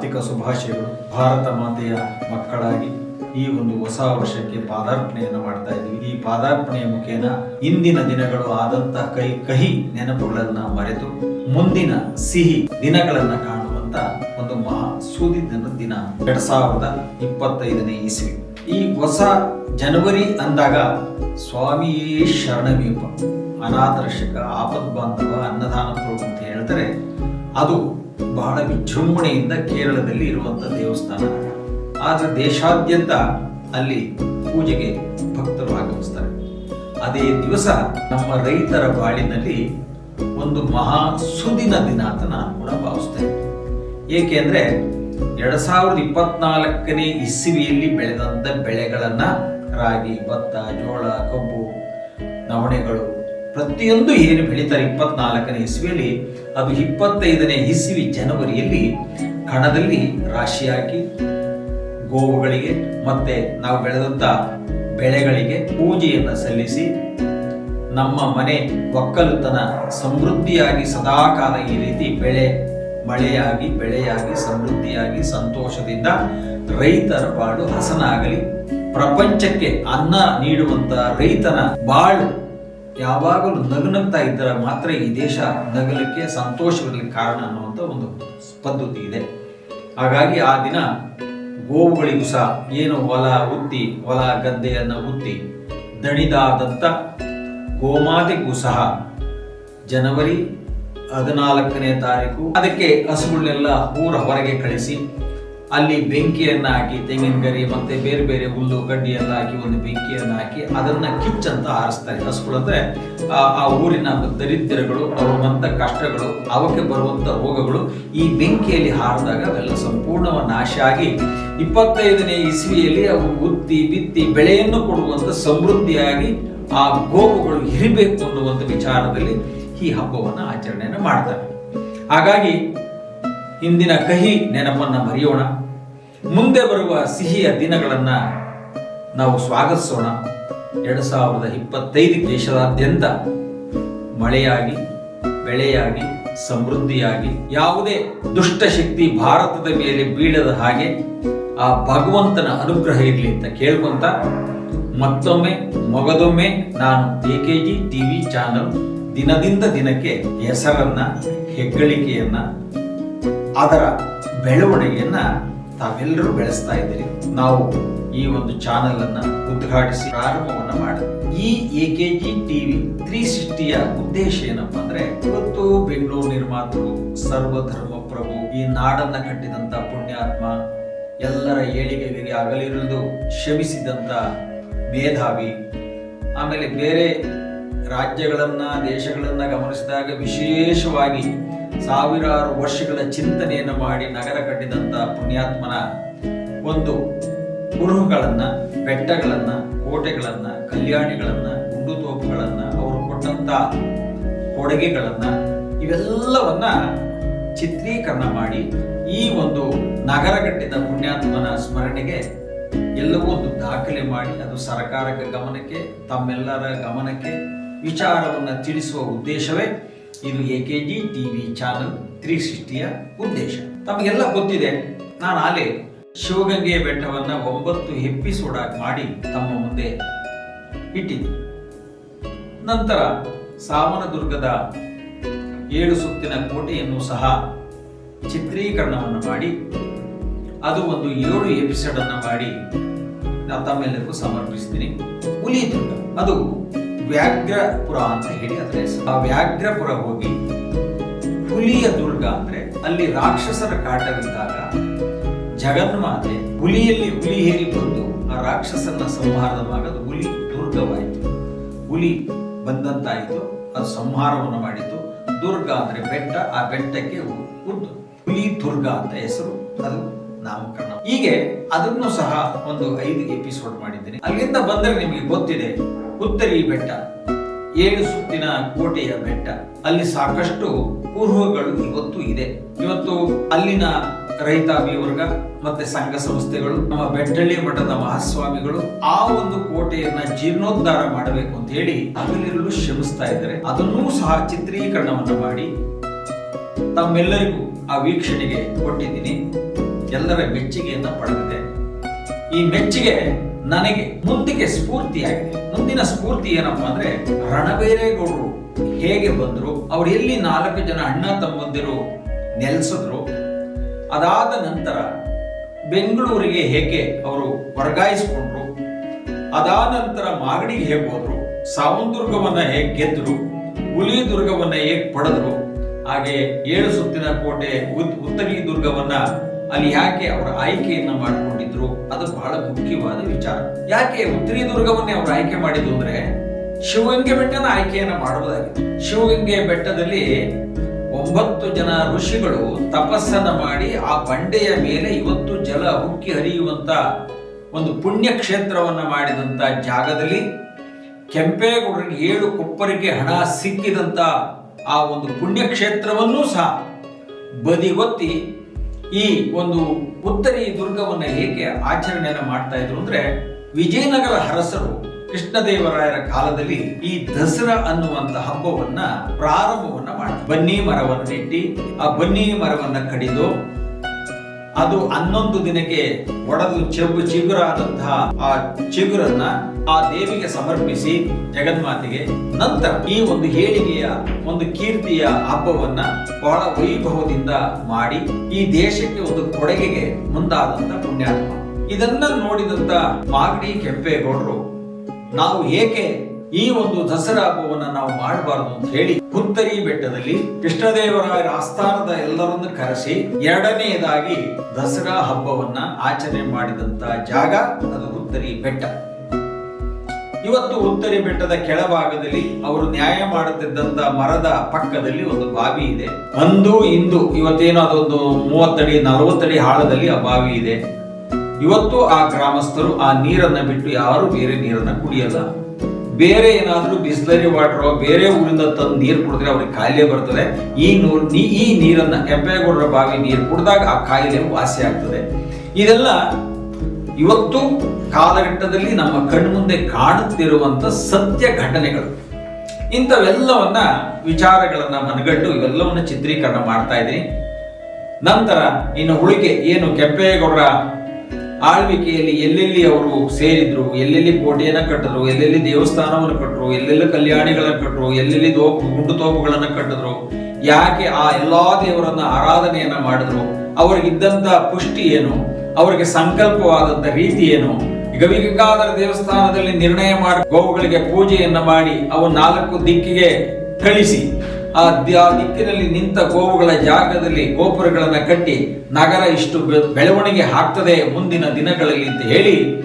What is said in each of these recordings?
ಆರ್ಥಿಕ ಶುಭಾಶಯಗಳು ಭಾರತ ಮಾತೆಯ ಮಕ್ಕಳಾಗಿ ಈ ಒಂದು ಹೊಸ ವರ್ಷಕ್ಕೆ ಪಾದಾರ್ಪಣೆಯನ್ನು ಮಾಡ್ತಾ ಇದ್ದೀವಿ ಈ ಪಾದಾರ್ಪಣೆಯ ಮುಖೇನ ಇಂದಿನ ದಿನಗಳು ಆದಂತಹ ಕೈ ಕಹಿ ನೆನಪುಗಳನ್ನ ಮರೆತು ಮುಂದಿನ ಸಿಹಿ ದಿನಗಳನ್ನ ಕಾಣುವಂತ ಒಂದು ಮಹಾ ಸೂದಿನ ದಿನ. ಎರಡ್ ಸಾವಿರದ ಇಪ್ಪತ್ತೈದನೇ ಇಸ್ವಿ. ಈ ಹೊಸ ಜನವರಿ ಅಂದಾಗ ಸ್ವಾಮಿಯೇ ಶರಣವೀಪ ಅನಾಥರಕ್ಷಕ ಆಪದ್ ಬಾಂಧವ ಅನ್ನದಾನ ಪ್ರಭು ಅಂತ ಹೇಳ್ತಾರೆ. ಅದು ಬಹಳ ವಿಜೃಂಭಣೆಯಿಂದ ಕೇರಳದಲ್ಲಿ ಇರುವಂತಹ ದೇವಸ್ಥಾನ. ಆದ್ರೆ ದೇಶಾದ್ಯಂತ ಅಲ್ಲಿ ಪೂಜೆಗೆ ಭಕ್ತರು ಆಗಮಿಸ್ತಾರೆ. ಅದೇ ದಿವಸ ನಮ್ಮ ರೈತರ ಬಾಳಿನಲ್ಲಿ ಒಂದು ಮಹಾ ಸುದಿನ ದಿನ ಅಂತ ನಾನು ಕೂಡ ಭಾವಿಸ್ತೇನೆ ಏಕೆಂದ್ರೆ ಎರಡ್ ಸಾವಿರದ ಇಪ್ಪತ್ನಾಲ್ಕನೇ ಇಸ್ವಿಯಲ್ಲಿ ಬೆಳೆದಂತ ಬೆಳೆಗಳನ್ನ ರಾಗಿ, ಭತ್ತ, ಜೋಳ, ಕಬ್ಬು, ನವಣೆಗಳು ಪ್ರತಿಯೊಂದು ಏನು ಬೆಳೀತಾರೆ ಇಪ್ಪತ್ನಾಲ್ಕನೇ ಇಸ್ವಿಯಲ್ಲಿ, ಅದು ಇಪ್ಪತ್ತೈದನೇ ಇಸ್ವಿ ಜನವರಿಯಲ್ಲಿ ಕಣದಲ್ಲಿ ರಾಶಿ ಹಾಕಿ ಗೋವುಗಳಿಗೆ ಮತ್ತೆ ನಾವು ಬೆಳೆದಂತ ಬೆಳೆಗಳಿಗೆ ಪೂಜೆಯನ್ನು ಸಲ್ಲಿಸಿ ನಮ್ಮ ಮನೆ ಒಕ್ಕಲುತನ ಸಮೃದ್ಧಿಯಾಗಿ ಸದಾಕಾಲ ಈ ರೀತಿ ಬೆಳೆ, ಮಳೆಯಾಗಿ, ಬೆಳೆಯಾಗಿ, ಸಮೃದ್ಧಿಯಾಗಿ, ಸಂತೋಷದಿಂದ ರೈತರ ಬಾಳು ಹಸನಾಗಲಿ. ಪ್ರಪಂಚಕ್ಕೆ ಅನ್ನ ನೀಡುವಂತ ರೈತನ ಬಾಳು ಯಾವಾಗಲೂ ನಗುನಗ್ತಾ ಇದ್ದರೆ ಮಾತ್ರ ಈ ದೇಶ ನಗಲಿಕ್ಕೆ ಸಂತೋಷವಿರಲಿಕ್ಕೆ ಕಾರಣ ಅನ್ನುವಂಥ ಒಂದು ಪದ್ಧತಿ ಇದೆ. ಹಾಗಾಗಿ ಆ ದಿನ ಗೋವುಗಳಿಗೂ ಸಹ ಏನು ಹೊಲ ಉತ್ತಿ, ಹೊಲ ಗದ್ದೆಯನ್ನು ಉತ್ತಿ ದಣಿದಾದಂಥ ಗೋಮಾತೆಗೂ ಸಹ ಜನವರಿ ಹದಿನಾಲ್ಕನೇ ತಾರೀಕು, ಅದಕ್ಕೆ ಹಸುಗಳನ್ನೆಲ್ಲ ಊರ ಹೊರಗೆ ಕಳಿಸಿ ಅಲ್ಲಿ ಬೆಂಕಿಯನ್ನ ಹಾಕಿ ತೆಂಗಿನ ಗರಿ ಮತ್ತೆ ಬೇರೆ ಬೇರೆ ಹುಲ್ಲು ಗಡ್ಡಿ ಎಲ್ಲ ಹಾಕಿ ಒಂದು ಬೆಂಕಿಯನ್ನ ಹಾಕಿ ಅದನ್ನ ಕಿಚ್ಚಂತ ಹಾರಿಸ್ತಾರೆ ಹಸುಗಳು ಅಂದ್ರೆ, ಆ ಊರಿನ ದರಿದ್ರಗಳು ಅವರಂತ ಕಷ್ಟಗಳು, ಅವಕ್ಕೆ ಬರುವಂತ ರೋಗಗಳು ಈ ಬೆಂಕಿಯಲ್ಲಿ ಹಾರಿದಾಗ ಅವೆಲ್ಲ ಸಂಪೂರ್ಣವ ನಾಶ ಆಗಿ ಇಪ್ಪತ್ತೈದನೇ ಇಸ್ವಿಯಲ್ಲಿ ಅವು ಉತ್ತಿ ಬಿತ್ತಿ ಬೆಳೆಯನ್ನು ಕೊಡುವಂತ ಸಮೃದ್ಧಿಯಾಗಿ ಆ ಗೋವುಗಳು ಇರಬೇಕು ಅನ್ನುವಂಥ ವಿಚಾರದಲ್ಲಿ ಈ ಹಬ್ಬವನ್ನು ಆಚರಣೆಯನ್ನು ಮಾಡ್ತಾರೆ. ಹಾಗಾಗಿ ಇಂದಿನ ಕಹಿ ನೆನಪನ್ನ ಮರೆಯೋಣ. ಮುಂದೆ ಬರುವ ಸಿಹಿಯ ದಿನಗಳನ್ನ ನಾವು ಸ್ವಾಗತಿಸೋಣ. ಎರಡು ಸಾವಿರದ ಇಪ್ಪತ್ತೈದು ದೇಶದಾದ್ಯಂತ ಮಳೆಯಾಗಿ, ಬೆಳೆಯಾಗಿ, ಸಮೃದ್ಧಿಯಾಗಿ, ಯಾವುದೇ ದುಷ್ಟಶಕ್ತಿ ಭಾರತದ ಮೇಲೆ ಬೀಳದ ಹಾಗೆ ಆ ಭಗವಂತನ ಅನುಗ್ರಹ ಇರಲಿ ಅಂತ ಕೇಳ್ಕೊಂತ ಮತ್ತೊಮ್ಮೆ ಮಗದೊಮ್ಮೆ ನಾನು A K G TV channel ದಿನದಿಂದ ದಿನಕ್ಕೆ ಹೆಸರನ್ನ, ಹೆಗ್ಗಳಿಕೆಯನ್ನ, ಅದರ ಬೆಳವಣಿಗೆಯನ್ನ ತಾವೆಲ್ಲರೂ ಬೆಳೆಸ್ತಾ ಇದ್ದೀರಿ. ನಾವು ಈ ಒಂದು ಚಾನೆಲ್ ಅನ್ನ ಉದ್ಘಾಟಿಸಿ ಪ್ರಾರಂಭವನ್ನ ಮಾಡಿ. ಈ A K G TV three ಸಿಕ್ಸ್ಟಿಯ ಉದ್ದೇಶ ಏನಪ್ಪ ಅಂದ್ರೆ, ಇವತ್ತು ಬೆಂಗಳೂರು ನಿರ್ಮಾತೃ ಸರ್ವಧರ್ಮ ಪ್ರಭು ಈ ನಾಡನ್ನ ಕಟ್ಟಿದಂತ ಪುಣ್ಯಾತ್ಮ, ಎಲ್ಲರ ಏಳಿಗೆಗೆ ಅಗಲಿರುವುದು ಶ್ರಮಿಸಿದಂತ ಮೇಧಾವಿ, ಆಮೇಲೆ ಬೇರೆ ರಾಜ್ಯಗಳನ್ನ, ದೇಶಗಳನ್ನ ಗಮನಿಸಿದಾಗ ವಿಶೇಷವಾಗಿ ಸಾವಿರಾರು ವರ್ಷಗಳ ಚಿಂತನೆಯನ್ನು ಮಾಡಿ ನಗರ ಕಟ್ಟಿದಂತ ಪುಣ್ಯಾತ್ಮನ ಒಂದು ಕುರುಹುಗಳನ್ನ, ಬೆಟ್ಟಗಳನ್ನ, ಕೋಟೆಗಳನ್ನ, ಕಲ್ಯಾಣಿಗಳನ್ನ ಗುಂಡು ತೋಪುಗಳನ್ನ ಅವರು ಕೊಟ್ಟಂತ ಕೊಡುಗೆಗಳನ್ನ ಇವೆಲ್ಲವನ್ನ ಚಿತ್ರೀಕರಣ ಮಾಡಿ ಈ ಒಂದು ನಗರ ಕಟ್ಟಿದ ಪುಣ್ಯಾತ್ಮನ ಸ್ಮರಣೆಗೆ ಎಲ್ಲವೂ ಒಂದು ದಾಖಲೆ ಮಾಡಿ, ಅದು ಸರ್ಕಾರಕ್ಕೆ ಗಮನಕ್ಕೆ, ತಮ್ಮೆಲ್ಲರ ಗಮನಕ್ಕೆ, ವಿಚಾರವನ್ನು ತಿಳಿಸುವ ಉದ್ದೇಶವೇ ಇದು A K G TV channel three ಸಿಕ್ಸ್ಟಿಯ ಉದ್ದೇಶ. ತಮಗೆಲ್ಲ ಗೊತ್ತಿದೆ, ನಾನು ಆಲೆ ಶಿವಗಂಗೆಯ ಬೆಟ್ಟವನ್ನ ಒಂಬತ್ತು ಎಪಿಸೋಡ್ ಆಗಿ ಮಾಡಿ ತಮ್ಮ ಮುಂದೆ ಇಟ್ಟಿದ್ದೆ ನಂತರ ಸಾವನದುರ್ಗದ ಏಳು ಸುತ್ತಿನ ಕೋಟೆಯನ್ನು ಸಹ ಚಿತ್ರೀಕರಣವನ್ನು ಮಾಡಿ, ಅದು ಒಂದು ಏಳು ಎಪಿಸೋಡ್ ಅನ್ನ ಮಾಡಿ ನಾನು ತಮ್ಮೆಲ್ಲರಿಗೂ ಸಮರ್ಪಿಸ್ತೀನಿ. ಹುಲಿದುರ್ಗ ಅದು ವ್ಯಾಘ್ರಪುರ ಅಂತ ಹೇಳಿ ಅದರ ಆ ವ್ಯಾಘ್ರಪುರ ಹೋಗಿ ಹುಲಿಯ ದುರ್ಗ ಅಂದ್ರೆ ಅಲ್ಲಿ ರಾಕ್ಷಸರ ಕಾಟವಿದ್ದಾಗ ಜಗನ್ಮಾತೆ ಹುಲಿಯಲ್ಲಿ ಹುಲಿ ಹೇರಿ ಬಂದು ಆ ರಾಕ್ಷಸನ ಸಂಹಾರದವಾಗ ಮಾಡೋದು ಹುಲಿ ದುರ್ಗವಾಯಿತು. ಹುಲಿ ಬಂದಂತಾಯಿತು, ಅದು ಸಂಹಾರವನ್ನು ಮಾಡಿತು. ದುರ್ಗ ಅಂದ್ರೆ ಬೆಟ್ಟ, ಆ ಬೆಟ್ಟಕ್ಕೆ ಹುಲಿ ದುರ್ಗ ಅಂತ ಹೆಸರು. ಅದು ನಾಮಕರಣ ಹೀಗೆ ಅದನ್ನು ಸಹ ಒಂದು ಐದು ಎಪಿಸೋಡ್ ಮಾಡಿದ್ದೀನಿ. ಅಲ್ಲಿಂದ ಬಂದರೆ ನಿಮಗೆ ಗೊತ್ತಿದೆ, ಉತ್ತರಿ ಬೆಟ್ಟ, ಏಳು ಸುತ್ತಿನ ಕೋಟೆಯ ಬೆಟ್ಟ. ಅಲ್ಲಿ ಸಾಕಷ್ಟು ಪೂರ್ವಗಳು ಇವತ್ತು ಇದೆ. ಇವತ್ತು ಅಲ್ಲಿನ ರೈತಾಪಿ ವರ್ಗ ಮತ್ತೆ ಸಂಘ ಸಂಸ್ಥೆಗಳು, ನಮ್ಮ ಬೆಟ್ಟಳ್ಳಿ ಮಠದ ಮಹಾಸ್ವಾಮಿಗಳು ಆ ಒಂದು ಕೋಟೆಯನ್ನ ಜೀರ್ಣೋದ್ಧಾರ ಮಾಡಬೇಕು ಅಂತ ಹೇಳಿ ಅದರಲ್ಲಿರಲು ಶ್ರಮಿಸ್ತಾ ಇದ್ದಾರೆ. ಅದನ್ನೂ ಸಹ ಚಿತ್ರೀಕರಣವನ್ನು ಮಾಡಿ ತಮ್ಮೆಲ್ಲರಿಗೂ ಆ ವೀಕ್ಷಣೆಗೆ ಕೊಟ್ಟಿದ್ದೀನಿ. ಎಲ್ಲರ ಮೆಚ್ಚುಗೆಯನ್ನ ಪಡೆದಿದೆ. ಈ ಮೆಚ್ಚುಗೆ ನನಗೆ ಮುಂದಿಗೆ ಸ್ಫೂರ್ತಿಯಾಗಿದೆ. ಮುಂದಿನ ಸ್ಫೂರ್ತಿ ಏನಪ್ಪಾ ಅಂದ್ರೆ ರಣಬೇರೇಗೌಡರು ಹೇಗೆ ಬಂದ್ರು, ಅವ್ರು ಎಲ್ಲಿ ನಾಲ್ಕು ಜನ ಅಣ್ಣ ತಮ್ಮಂದಿರು ನೆಲೆಸಿದ್ರು, ಅದಾದ ನಂತರ ಬೆಂಗಳೂರಿಗೆ ಹೇಗೆ ಅವರು ವರ್ಗಾಯಿಸಿಕೊಂಡ್ರು, ಅದಾದ ನಂತರ ಮಾಗಡಿಗೆ ಹೇಗೆ ಹೋದ್ರು ಸಾವಂದುರ್ಗವನ್ನ ಹೇಗೆ ಗೆದ್ದರು ಹುಲಿ ದುರ್ಗವನ್ನ ಹೇಗೆ ಪಡೆದ್ರು, ಹಾಗೆ ಏಳು ಸುತ್ತಿನ ಕೋಟೆ ಉತ್- ಉತ್ತರಿ ದುರ್ಗವನ್ನ ಅಲ್ಲಿ ಯಾಕೆ ಅವರ ಆಯ್ಕೆಯನ್ನ ಮಾಡಿಕೊಂಡಿದ್ರು? ಅದು ಬಹಳ ಮುಖ್ಯವಾದ ವಿಚಾರ. ಯಾಕೆ ಉತ್ತರಿ ದುರ್ಗವನ್ನೇ ಅವರು ಆಯ್ಕೆ ಮಾಡಿದ್ರು ಅಂದ್ರೆ ಶಿವಗಂಗೆ ಬೆಟ್ಟನ ಆಯ್ಕೆಯನ್ನ ಮಾಡುವುದಾಗಿತ್ತು ಶಿವಗಂಗೆ ಬೆಟ್ಟದಲ್ಲಿ ಒಂಬತ್ತು ಜನ ಋಷಿಗಳು ತಪಸ್ಸನ್ನ ಮಾಡಿ ಆ ಬಂಡೆಯ ಮೇಲೆ ಇವತ್ತು ಜಲ ಉಕ್ಕಿ ಹರಿಯುವಂತ ಒಂದು ಪುಣ್ಯ ಕ್ಷೇತ್ರವನ್ನ ಮಾಡಿದಂತ ಜಾಗದಲ್ಲಿ ಕೆಂಪೇಗೌಡರಿಗೆ ಏಳು ಕೊಪ್ಪರಿಗೆ ಹಣ ಸಿಕ್ಕಿದಂತ ಆ ಒಂದು ಪುಣ್ಯಕ್ಷೇತ್ರವನ್ನೂ ಸಹ ಬದಿಗೊತ್ತಿ ಈ ಒಂದು ಉತ್ತರಿ ದುರ್ಗವನ್ನ ಏಕೆ ಆಚರಣೆಯನ್ನು ಮಾಡ್ತಾ ಇದ್ರು ಅಂದ್ರೆ ವಿಜಯನಗರ ಅರಸರು ಕೃಷ್ಣದೇವರಾಯರ ಕಾಲದಲ್ಲಿ ಈ ದಸರಾ ಅನ್ನುವಂತ ಹಬ್ಬವನ್ನ ಪ್ರಾರಂಭವನ್ನ ಮಾಡ್ತಾರೆ. ಬನ್ನಿ ಮರವನ್ನು ನೆಟ್ಟಿ, ಆ ಬನ್ನಿ ಮರವನ್ನ ಕಡಿದು ಅದು ಹನ್ನೊಂದು ದಿನಕ್ಕೆ ಒಡೆದು ಚೆಬ್ಬು ಚಿಗುರಾದಂತಹ ಆ ಚಿಗುರನ್ನ ಆ ದೇವಿಗೆ ಸಮರ್ಪಿಸಿ ಜಗನ್ಮಾತೆಗೆ. ನಂತರ ಈ ಒಂದು ಏಳಿಗೆಯ ಒಂದು ಕೀರ್ತಿಯ ಹಬ್ಬವನ್ನ ಬಹಳ ವೈಭವದಿಂದ ಮಾಡಿ ಈ ದೇಶಕ್ಕೆ ಒಂದು ಕೊಡುಗೆಗೆ ಮುಂದಾದಂತ ಪುಣ್ಯಾತ್ಮ. ಇದನ್ನ ನೋಡಿದಂತ ಮಾಗಡಿ ಕೆಂಪೇಗೌಡರು, ನಾವು ಏಕೆ ಈ ಒಂದು ದಸರಾ ಹಬ್ಬವನ್ನ ನಾವು ಮಾಡಬಾರದು ಅಂತ ಹೇಳಿ ಹುತ್ತರಿ ಬೆಟ್ಟದಲ್ಲಿ ಕೃಷ್ಣದೇವರಾಯರ ಆಸ್ಥಾನದ ಎಲ್ಲರನ್ನು ಕರೆಸಿ ಎರಡನೆಯದಾಗಿ ದಸರಾ ಹಬ್ಬವನ್ನ ಆಚರಣೆ ಮಾಡಿದಂತ ಜಾಗ ಅದು ಹುತ್ತರಿ ಬೆಟ್ಟ. ಇವತ್ತು ಹುತ್ತರಿ ಬೆಟ್ಟದ ಕೆಳಭಾಗದಲ್ಲಿ ಅವರು ನ್ಯಾಯ ಮಾಡುತ್ತಿದ್ದಂತ ಮರದ ಪಕ್ಕದಲ್ಲಿ ಒಂದು ಬಾವಿ ಇದೆ. ಅಂದು ಇಂದು ಇವತ್ತೇನು ಅದೊಂದು ಮೂವತ್ತಡಿ, ನಲವತ್ತಡಿ ಆಳದಲ್ಲಿ ಆ ಬಾವಿ ಇದೆ. ಇವತ್ತು ಆ ಗ್ರಾಮಸ್ಥರು ಆ ನೀರನ್ನ ಬಿಟ್ಟು ಯಾರು ಬೇರೆ ನೀರನ್ನ ಕುಡಿಯಲ್ಲ. ಬೇರೆ ಏನಾದ್ರೂ ಬಿಸ್ಲರಿ ವಾಟರ್ ಬೇರೆ ಊರಿಂದ ತಂದು ನೀರು ಕುಡಿದ್ರೆ ಅವ್ರಿಗೆ ಕಾಯಿಲೆ ಬರ್ತದೆ. ಈ ನೂರು ಈ ನೀರನ್ನ ಕೆಂಪೇಗೌಡರ ಬಾವಿ ನೀರು ಕುಡಿದಾಗ ಆ ಕಾಯಿಲೆ ವಾಸಿ ಆಗ್ತದೆ. ಇದೆಲ್ಲ ಇವತ್ತು ಕಾಲಘಟ್ಟದಲ್ಲಿ ನಮ್ಮ ಕಣ್ಮುಂದೆ ಕಾಣುತ್ತಿರುವಂತ ಸತ್ಯ ಘಟನೆಗಳು. ಇಂಥವೆಲ್ಲವನ್ನ ವಿಚಾರಗಳನ್ನ ಮನಗಂಡು ಇವೆಲ್ಲವನ್ನ ಚಿತ್ರೀಕರಣ ಮಾಡ್ತಾ ಇದ್ದೀನಿ. ನಂತರ ಇನ್ನು ಉಳಿಕೆ ಏನು ಕೆಂಪೇಗೌಡರ ಆಳ್ವಿಕೆಯಲ್ಲಿ ಎಲ್ಲೆಲ್ಲಿ ಅವರು ಸೇರಿದ್ರು, ಎಲ್ಲೆಲ್ಲಿ ಕೋಟೆಯನ್ನ ಕಟ್ಟಿದ್ರು, ಎಲ್ಲೆಲ್ಲಿ ದೇವಸ್ಥಾನವನ್ನು ಕಟ್ಟರು ಎಲ್ಲೆಲ್ಲಿ ಕಲ್ಯಾಣಿಗಳನ್ನ ಕಟ್ಟರು ಎಲ್ಲೆಲ್ಲಿ ದೋಪು ಗುಂಡು ತೋಪುಗಳನ್ನ ಕಟ್ಟಿದ್ರು, ಯಾಕೆ ಆ ಎಲ್ಲಾ ದೇವರನ್ನ ಆರಾಧನೆಯನ್ನ ಮಾಡಿದ್ರು, ಅವರಿಗಿದ್ದಂತ ಪುಷ್ಟಿ ಏನು, ಅವರಿಗೆ ಸಂಕಲ್ಪವಾದಂತ ರೀತಿ ಏನು? ಗವಿಗಾದರ ದೇವಸ್ಥಾನದಲ್ಲಿ ನಿರ್ಣಯ ಮಾಡಿ ಗೋವುಗಳಿಗೆ ಪೂಜೆಯನ್ನ ಮಾಡಿ ಅವು ನಾಲ್ಕು ದಿಕ್ಕಿಗೆ ಕಳಿಸಿ. ಆ ದಿಕ್ಕಿನಲ್ಲಿ ನಿಂತ ಗೋವುಗಳ ಜಾಗದಲ್ಲಿ ಗೋಪುರಗಳನ್ನ ಕಟ್ಟಿ ನಗರ ಇಷ್ಟು ಬೆಳವಣಿಗೆ ಆಗ್ತದೆ ಮುಂದಿನ ದಿನಗಳಲ್ಲಿ ಅಂತ ಹೇಳಿ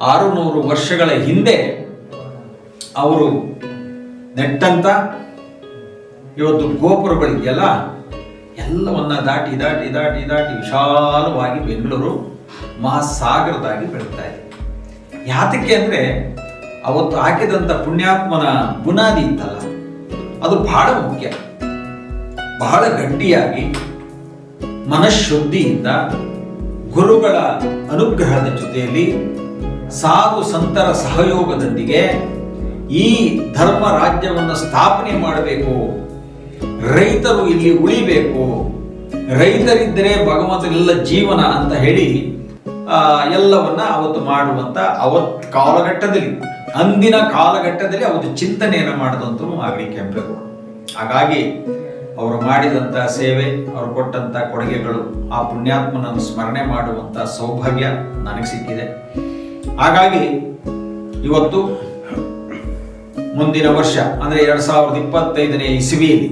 ಆರುನೂರು ವರ್ಷಗಳ ಹಿಂದೆ ಅವರು ನೆಟ್ಟಂತ ಇವತ್ತು ಗೋಪುರಗಳಿದೆಯಲ್ಲ ಎಲ್ಲವನ್ನ ದಾಟಿ ದಾಟಿ ದಾಟಿ ದಾಟಿ ವಿಶಾಲವಾಗಿ ಬೆಂಗಳೂರು ಮಹಾಸಾಗರದಾಗಿ ಬೆಳೀತಾ ಇದೆ. ಯಾತಕ್ಕೆ ಅಂದ್ರೆ ಅವತ್ತು ಹಾಕಿದಂತ ಪುಣ್ಯಾತ್ಮನ ಬುನಾದಿ ಇತ್ತಲ್ಲ. ಅದು ಬಹಳ ಮುಖ್ಯ. ಬಹಳ ಗಟ್ಟಿಯಾಗಿ, ಮನಃಶುದ್ಧಿಯಿಂದ ಗುರುಗಳ ಅನುಗ್ರಹದ ಜೊತೆಯಲ್ಲಿ ಸಾಧು ಸಂತರ ಸಹಯೋಗದೊಂದಿಗೆ ಈ ಧರ್ಮ ರಾಜ್ಯವನ್ನು ಸ್ಥಾಪನೆ ಮಾಡಬೇಕು. ರೈತರು ಇಲ್ಲಿ ಉಳಿಬೇಕು. ರೈತರಿದ್ದರೆ ಭಗವಂತನೆಲ್ಲ ಜೀವನ ಅಂತ ಹೇಳಿ ಎಲ್ಲವನ್ನ ಅವತ್ತು ಮಾಡುವಂತ ಅವತ್ ಕಾಲಘಟ್ಟದಲ್ಲಿ. ಅಂದಿನ ಕಾಲಘಟ್ಟದಲ್ಲಿ ಅವರು ಚಿಂತನೆಯನ್ನು ಮಾಡಿದಂತ ಆಗಲಿ ಕೆಂಪೇಗೌಡ. ಹಾಗಾಗಿ ಅವರು ಮಾಡಿದಂತ ಸೇವೆ, ಅವರು ಕೊಟ್ಟಂತ ಕೊಡುಗೆಗಳು, ಆ ಪುಣ್ಯಾತ್ಮನನ್ನು ಸ್ಮರಣೆ ಮಾಡುವಂತ ಸೌಭಾಗ್ಯ ನನಗೆ ಸಿಕ್ಕಿದೆ. ಹಾಗಾಗಿ ಇವತ್ತು ಮುಂದಿನ ವರ್ಷ, ಅಂದ್ರೆ ಎರಡ್ ಸಾವಿರದ ಇಪ್ಪತ್ತೈದನೇ ಇಸವಿಯಲ್ಲಿ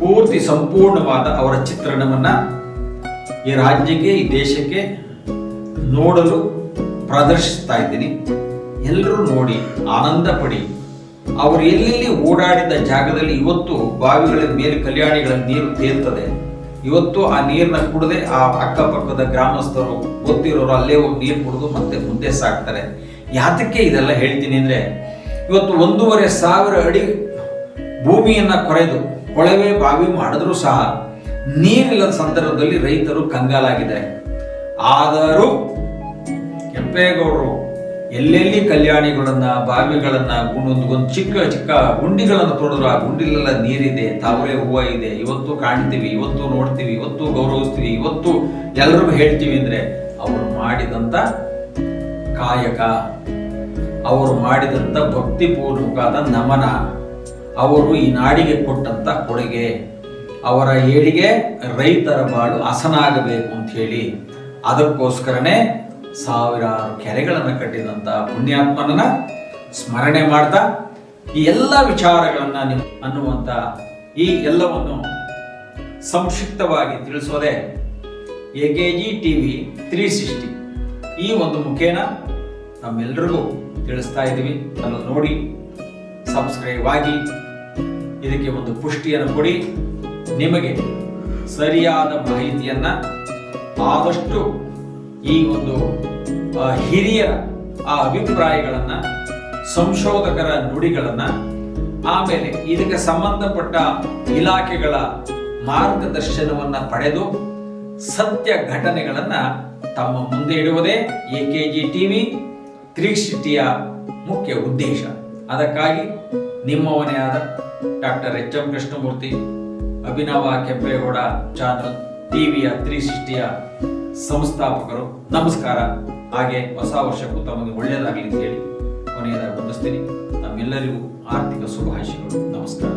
ಪೂರ್ತಿ ಸಂಪೂರ್ಣವಾದ ಅವರ ಚಿತ್ರಣವನ್ನ ಈ ರಾಜ್ಯಕ್ಕೆ, ಈ ದೇಶಕ್ಕೆ ನೋಡಲು ಪ್ರದರ್ಶಿಸ್ತಾ ಇದ್ದೀನಿ. ಎಲ್ಲರೂ ನೋಡಿ ಆನಂದ ಪಡಿ. ಅವರು ಎಲ್ಲೆಲ್ಲಿ ಓಡಾಡಿದ ಜಾಗದಲ್ಲಿ ಇವತ್ತು ಬಾವಿಗಳ ಮೇಲೆ ಕಲ್ಯಾಣಿಗಳ ನೀರು ತೇಲ್ತದೆ ಇವತ್ತು ಆ ನೀರನ್ನ ಕುಡದೆ ಆ ಅಕ್ಕಪಕ್ಕದ ಗ್ರಾಮಸ್ಥರು ಗೊತ್ತಿರೋರು ಅಲ್ಲೇ ಹೋಗಿ ನೀರು ಕುಡಿದು ಮತ್ತೆ ಮುಂದೆ ಸಾಕ್ತಾರೆ. ಯಾತಕ್ಕೆ ಇದೆಲ್ಲ ಹೇಳ್ತೀನಿ ಅಂದ್ರೆ, ಇವತ್ತು ಒಂದೂವರೆ ಸಾವಿರ ಅಡಿ ಭೂಮಿಯನ್ನ ಕೊರೆದು ಕೊಳವೆ ಬಾವಿ ಮಾಡಿದ್ರು ಸಹ ನೀರಿಲ್ಲದ ಸಂದರ್ಭದಲ್ಲಿ ರೈತರು ಕಂಗಾಲಾಗಿದ್ದಾರೆ ಆದರೂ ಕೆಂಪೇಗೌಡರು ಎಲ್ಲೆಲ್ಲಿ ಕಲ್ಯಾಣಿಗಳನ್ನ, ಬಾವಿಗಳನ್ನ ಒಂದು ಒಂದು ಚಿಕ್ಕ ಚಿಕ್ಕ ಗುಂಡಿಗಳನ್ನು ತೋಡಿದ್ರು ಆ ಗುಂಡಿಲೆಲ್ಲ ನೀರಿದೆ, ತಾವರೆ ಹೂವು ಇದೆ, ಇವತ್ತು ಕಾಣ್ತೀವಿ, ಇವತ್ತು ನೋಡ್ತೀವಿ, ಇವತ್ತು ಗೌರವಿಸ್ತೀವಿ, ಇವತ್ತು ಎಲ್ಲರಿಗೂ ಹೇಳ್ತೀವಿ ಅಂದ್ರೆ ಅವರು ಮಾಡಿದಂತ ಕಾಯಕ, ಅವರು ಮಾಡಿದಂತ ಭಕ್ತಿಪೂರ್ವಕವಾದ ನಮನ, ಅವರು ಈ ನಾಡಿಗೆ ಕೊಟ್ಟಂತ ಕೊಡುಗೆ, ಅವರ ಏಳಿಗೆ ರೈತರ ಬಾಳು ಹಸನಾಗಬೇಕು ಅಂತ ಹೇಳಿ ಅದಕ್ಕೋಸ್ಕರನೇ ಸಾವಿರಾರು ಕೆರೆಗಳನ್ನು ಕಟ್ಟಿದಂತ ಪುಣ್ಯಾತ್ಮನನ್ನ ಸ್ಮರಣೆ ಮಾಡ್ತಾ ಈ ಎಲ್ಲ ವಿಚಾರಗಳನ್ನ ನೀವು ಅನ್ನುವಂತ ಈ ಎಲ್ಲವನ್ನು ಸಂಕ್ಷಿಪ್ತವಾಗಿ ತಿಳಿಸೋದೆ ಟಿ ಟಿವಿ ತ್ರೀ ಸಿಕ್ಸ್ಟಿ. ಈ ಒಂದು ಮುಖೇನ ನಮ್ಮೆಲ್ಲರಿಗೂ ತಿಳಿಸ್ತಾ ಇದ್ದೀವಿ. ಅದನ್ನು ನೋಡಿ, ಸಬ್ಸ್ಕ್ರೈಬ್ ಆಗಿ ಇದಕ್ಕೆ ಒಂದು ಪುಷ್ಟಿಯನ್ನು ಕೊಡಿ. ನಿಮಗೆ ಸರಿಯಾದ ಮಾಹಿತಿಯನ್ನು ಆದಷ್ಟು ಈ ಒಂದು ಹಿರಿಯ, ಆ, ಅಭಿಪ್ರಾಯಗಳನ್ನ, ಸಂಶೋಧಕರ ನುಡಿಗಳನ್ನ, ಆಮೇಲೆ ಇದಕ್ಕೆ ಸಂಬಂಧಪಟ್ಟ ಇಲಾಖೆಗಳ ಮಾರ್ಗದರ್ಶನವನ್ನ ಪಡೆದು ಸತ್ಯ ಘಟನೆಗಳನ್ನ ತಮ್ಮ ಮುಂದೆ ಇಡುವುದೇ A K G TV three ಮುಖ್ಯ ಉದ್ದೇಶ. ಅದಕ್ಕಾಗಿ ನಿಮ್ಮವನೇ ಆದ doctor H M Krishnamurthy, Abhinava Kempegowda channel, ಟಿವಿಯ ತ್ರೀ ಸಿಕ್ಸ್ಟಿಯ ಸಂಸ್ಥಾಪಕರು, ನಮಸ್ಕಾರ. ಹಾಗೆ ಹೊಸ ವರ್ಷಕ್ಕೂ ತಮಗೆ ಒಳ್ಳೆಯದಾಗಲಿ ಅಂತ ಹೇಳಿ ಕೊನೆಯದಾಗಿ ಬಂದಿಸ್ತೀನಿ ನಮ್ಮೆಲ್ಲರಿಗೂ ಆರ್ಥಿಕ ಶುಭಾಶಯಗಳು. ನಮಸ್ಕಾರ.